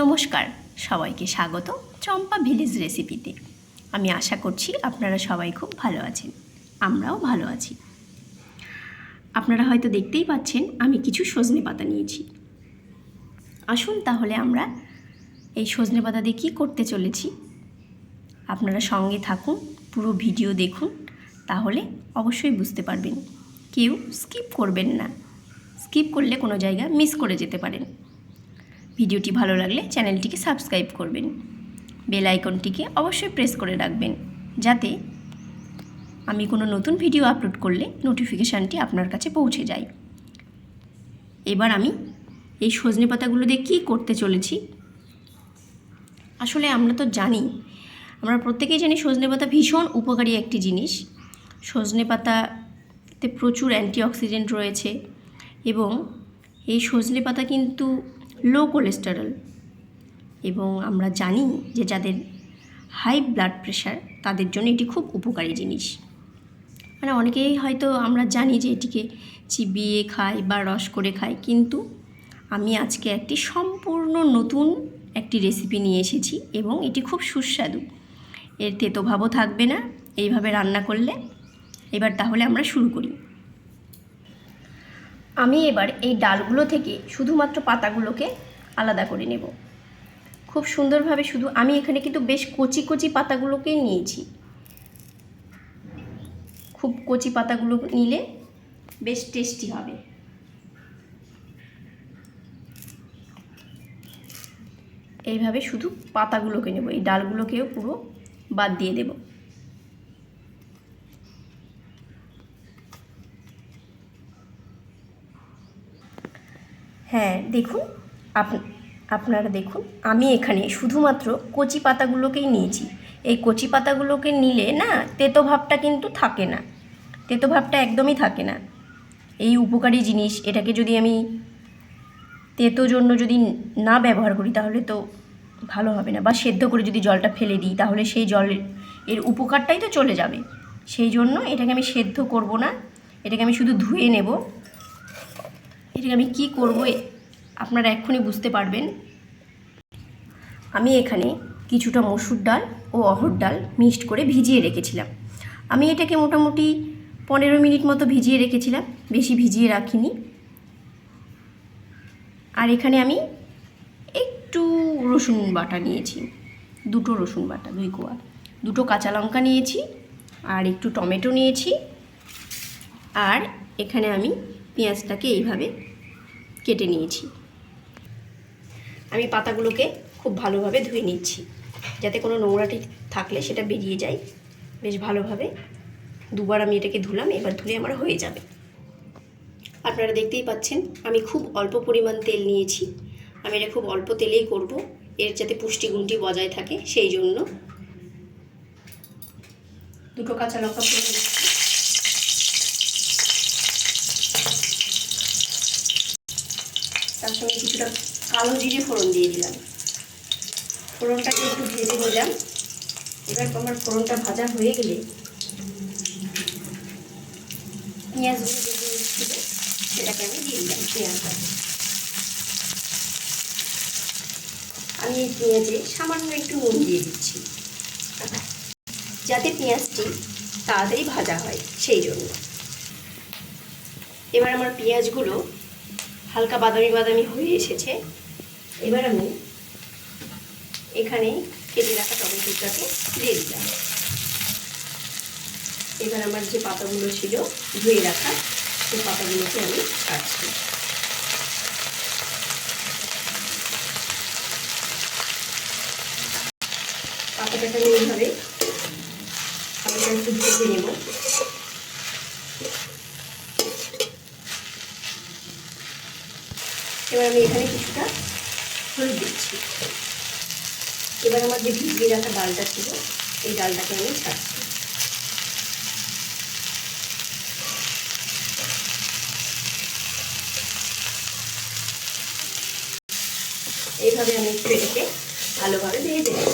নমস্কার, সবাইকে স্বাগত চম্পা ভিলেজ রেসিপিতে। আমি আশা করছি আপনারা সবাই খুব ভালো আছেন, আমরাও ভালো আছি। আপনারা হয়তো দেখতেই পাচ্ছেন, আমি কিছু সজনে পাতা নিয়েছি। আসুন তাহলে আমরা এই সজনে পাতা দিয়ে কী করতে চলেছি, আপনারা সঙ্গে থাকুন, পুরো ভিডিও দেখুন, তাহলে অবশ্যই বুঝতে পারবেন। কেউ স্কিপ করবেন না, স্কিপ করলে কোনো জায়গা মিস করে যেতে পারেন। ভিডিওটি ভালো লাগলে চ্যানেলটিকে সাবস্ক্রাইব করবেন। বেল আইকনটিকে অবশ্যই প্রেস করে রাখবেন, যাতে আমি কোনো নতুন ভিডিও আপলোড করলে নোটিফিকেশানটি আপনার কাছে পৌঁছে যায়। এবার আমি এই সজনে পাতাগুলো দিয়ে কী করতে চলেছি? আসলে আমরা তো জানি, আমরা প্রত্যেকেই জানি সজনে পাতা ভীষণ উপকারী একটি জিনিস। সজনে পাতাতে প্রচুর অ্যান্টিঅক্সিডেন্ট রয়েছে এবং এই সজনে পাতা কিন্তু লো কোলেস্টেরল এবং আমরা জানি যে যাদের হাই ব্লাড প্রেশার তাদের জন্য এটি খুব উপকারী জিনিস। মানে অনেকেই হয়তো আমরা জানি যে এটিকে চিবিয়ে খাই বা রস করে খাই কিন্তু আমি আজকে একটি সম্পূর্ণ নতুন একটি রেসিপি নিয়ে এসেছি এবং এটি খুব সুস্বাদু। এর তেতোভাবও থাকবে না, এইভাবে রান্না করলে। এবার তাহলে আমরা শুরু করি। আমি এবার এই ডালগুলো থেকে শুধুমাত্র পাতাগুলোকে আলাদা করে নেব। খুব সুন্দরভাবে শুধু আমি এখানে কিন্তু বেশ কচি কচি পাতাগুলোকেই নিয়েছি। খুব কচি পাতাগুলো নিলে বেশ টেস্টি হবে। এইভাবে শুধু পাতাগুলোকে নেব, এই ডালগুলোকেও পুরো বাদ দিয়ে দেবো। হ্যাঁ দেখুন। আপ, আপনারা দেখুন, আমি এখানে শুধুমাত্র কচি পাতাগুলোকেই নিয়েছি। এই কচি পাতাগুলোকে নিলে না, তেতো ভাবটা কিন্তু থাকে না। তেতো ভাবটা একদমই থাকে না। এই উপকারী জিনিস, এটাকে যদি আমি তেতো জন্য যদি না ব্যবহার করি, তাহলে তো ভালো হবে না। বা সেদ্ধ করে যদি জলটা ফেলে দিই, তাহলে সেই জলের এর উপকারটাই তো চলে যাবে। সেই জন্য এটাকে আমি সেদ্ধ করব না। এটাকে আমি শুধু ধুয়ে নেব। এটাকে আমি কি করব আপনারা এক্ষুনি বুঝতে পারবেন। আমি এখানে কিছুটা মসুর ডাল ও অহর ডাল মিক্সড করে ভিজিয়ে রেখেছিলাম। আমি এটাকে মোটামুটি পনেরো মিনিট মতো ভিজিয়ে রেখেছিলাম, বেশি ভিজিয়ে রাখিনি। আর এখানে আমি একটু রসুন বাটা নিয়েছি, দুটো রসুন বাটা, দুই কোয়া। দুটো কাঁচা লঙ্কা নিয়েছি আর একটু টমেটো নিয়েছি। আর এখানে আমি পেঁয়াজটাকে এইভাবে কেটে নিয়েছি। আমি পাতাগুলোকে খুব ভালোভাবে ধুয়ে নিচ্ছি, যাতে কোনো নোংরাটি থাকলে সেটা বেরিয়ে যায়। বেশ ভালোভাবে দুবার আমি এটাকে ধুলাম, এবার ধুলে আমার হয়ে যাবে। আপনারা দেখতেই পাচ্ছেন, আমি খুব অল্প পরিমাণ তেল নিয়েছি। আমি এটা খুব অল্প তেলেই করব, এর যাতে পুষ্টিগুণটি বজায় থাকে, সেই জন্য। দুটো কাঁচা লঙ্কা নিচ্ছি তার সঙ্গে কিছুটা কালো জিরে ফোড়ন দিয়ে দিলাম। ফোড়নটাকে একটু ভেজে নিলাম। এবার আমার ফোড়নটা ভাজা হয়ে গেলে পেঁয়াজগুলো সেটাকে আমি দিয়ে দিলাম পেঁয়াজটা। আমি এই পেঁয়াজে সামান্য একটু নুন দিয়ে দিচ্ছি। যাতে পেঁয়াজটি তাড়াতাড়ি ভাজা হয়, সেই জন্য। এবার আমার পেঁয়াজগুলো হালকা বাদামি বাদামি হয়ে এসেছে। এবার আমি এখানে কেটে রাখা টমেটোটাকে দিয়ে দিলাম। এবার আমার যে পাতাগুলো ছিল, ধুয়ে রাখা, সেই পাতাগুলোকে আমি কাটছি। পাতাটাকে আমি এইভাবে আমি একটু ভেজে নেব। এবার আমি এখানে কিছুটা হলুদ দিচ্ছি। এবার আমার যে ভিজিয়ে রাখা ডালটা ছিল, এই ডালটাকে আমি ছাড়ছি। এইভাবে আমি একটু এটাকে ভালোভাবে ভেজে নেব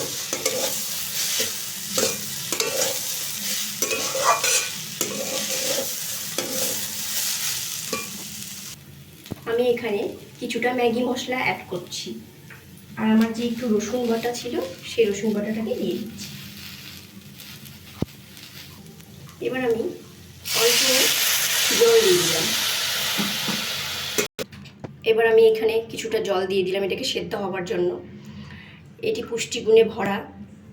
আমি এখানে কিছুটা ম্যাগি মশলা অ্যাড করছি। আর আমার যে একটু রসুন বাটা ছিল, সেই রসুন বাটাটাকে দিয়ে দিচ্ছি। এবার আমি অল্প জল দিয়ে দিলাম। এবার আমি এখানে কিছুটা জল দিয়ে দিলাম এটাকে সেদ্ধ হওয়ার জন্য। এটি পুষ্টিগুণে ভরা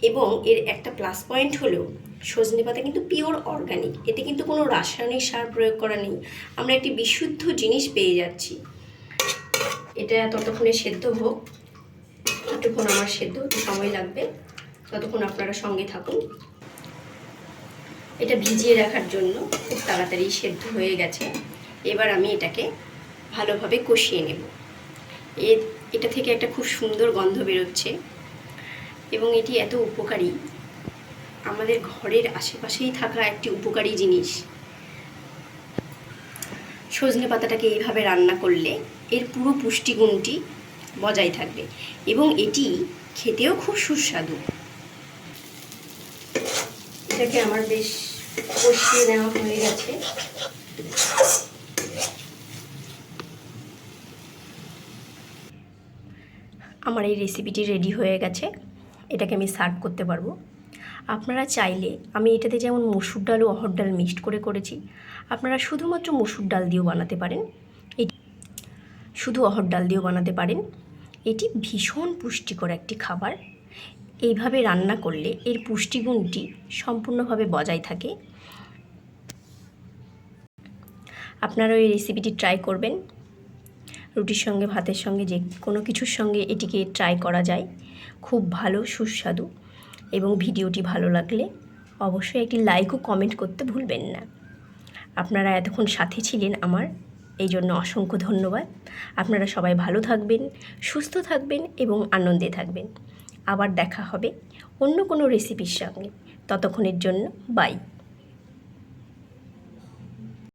এবং এর একটা প্লাস পয়েন্ট হলো সজনে পাতা কিন্তু পিওর অর্গানিক এতে কিন্তু কোনো রাসায়নিক সার প্রয়োগ করা নেই। আমরা একটি বিশুদ্ধ জিনিস পেয়ে যাচ্ছি। এটা ততক্ষণে সেদ্ধ হোক। যতক্ষণ আমার সেদ্ধ হতে সময় লাগবে। ততক্ষণ আপনারা সঙ্গে থাকুন। এটা ভিজিয়ে রাখার জন্য খুব তাড়াতাড়ি সেদ্ধ হয়ে গেছে। এবার আমি এটাকে ভালোভাবে কষিয়ে নেব। এর এটা থেকে একটা খুব সুন্দর গন্ধ বেরোচ্ছে। এবং এটি এত উপকারী। আমাদের ঘরের আশেপাশেই থাকা একটি উপকারী জিনিস। সজনে পাতাটাকে এইভাবে রান্না করলে এর পুরো পুষ্টিগুণটি বজায় থাকবে এবং এটি খেতেও খুব সুস্বাদু। এটাকে আমার বেশ কষিয়ে নেওয়া হয়ে গেছে। আমার এই রেসিপিটি রেডি হয়ে গেছে। এটাকে আমি সার্ভ করতে পারব। আপনারা চাইলে আমি এটাতে যেমন মসুর ডাল ও অহর ডাল মিক্সড করে করেছি, আপনারা শুধুমাত্র মসুর ডাল দিয়েও বানাতে পারেন। এটি শুধু অহর ডাল দিয়েও বানাতে পারেন। এটি ভীষণ পুষ্টিকর একটি খাবার। এইভাবে রান্না করলে এর পুষ্টিগুণটি সম্পূর্ণভাবে বজায় থাকে। আপনারা এই রেসিপিটি ট্রাই করবেন। রুটির সঙ্গে, ভাতের সঙ্গে, যে কোনো কিছুর সঙ্গে এটিকে ট্রাই করা যায়। খুব ভালো, সুস্বাদু। এবং ভিডিওটি ভালো লাগলে অবশ্যই একটি লাইক ও কমেন্ট করতে ভুলবেন না। আপনারা এতক্ষণ সাথে ছিলেন আমার, এই জন্য অসংখ্য ধন্যবাদ। আপনারা সবাই ভালো থাকবেন, সুস্থ থাকবেন এবং আনন্দে থাকবেন। আবার দেখা হবে অন্য কোনো রেসিপির সঙ্গে। ততক্ষণের জন্য বাই